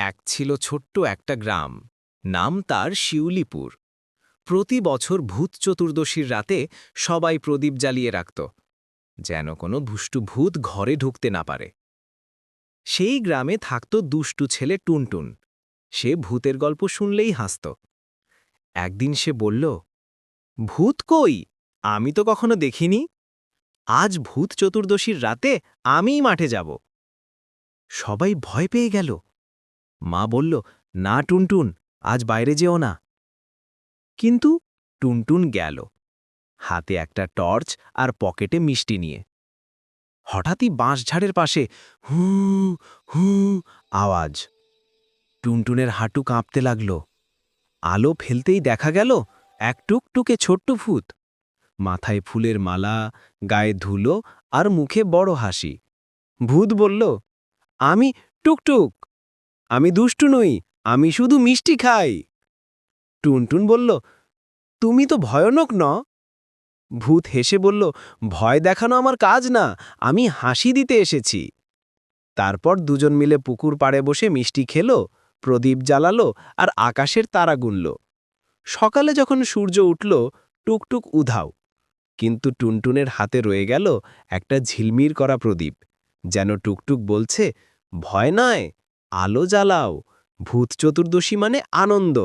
এক ছিল ছোট্ট একটা গ্রাম। নাম তার শিউলিপুর। প্রতি বছর ভূত চতুর্দশীর রাতে সবাই প্রদীপ জ্বালিয়ে রাখত, যেন কোনো দুষ্টু ভূত ঘরে ঢুকতে না পারে। সেই গ্রামে থাকত দুষ্টু ছেলে টুনটুন। সে ভূতের গল্প শুনলেই হাসত। একদিন সে বলল, ভূত কই? আমি তো কখনো দেখিনি। আজ ভূত চতুর্দশীর রাতে আমিই মাঠে যাব। সবাই ভয় পেয়ে গেল। মা বলল, না, টুনটুন, আজ বাইরে যেও না। কিন্তু টুনটুন গেল, হাতে একটা টর্চ আর পকেটে মিষ্টি নিয়ে। হঠাৎই বাঁশঝাড়ের পাশে হু হু আওয়াজ। টুনটুনের হাঁটু কাঁপতে লাগল। আলো ফেলতেই দেখা গেল এক টুকটুকে ছোট্ট ভূত। মাথায় ফুলের মালা, গায়ে ধুলো আর মুখে বড় হাসি। ভূত বলল, আমি টুকটুক। আমি দুষ্টু নই, আমি শুধু মিষ্টি খাই। টুনটুন বলল, তুমি তো ভয়ানক ন? ভূত হেসে বলল, ভয় দেখানো আমার কাজ না, আমি হাসি দিতে এসেছি। তারপর দুজন মিলে পুকুর পাড়ে বসে মিষ্টি খেলো, প্রদীপ জ্বালালো আর আকাশের তারা গুনল। সকালে যখন সূর্য উঠল, টুকটুক উধাও। কিন্তু টুনটুনের হাতে রয়ে গেল একটা ঝিলমির করা প্রদীপ, যেন টুকটুক বলছে, ভয় নয় আলো জ্বালাও ভূত চতুর্দশী মানে আনন্দ।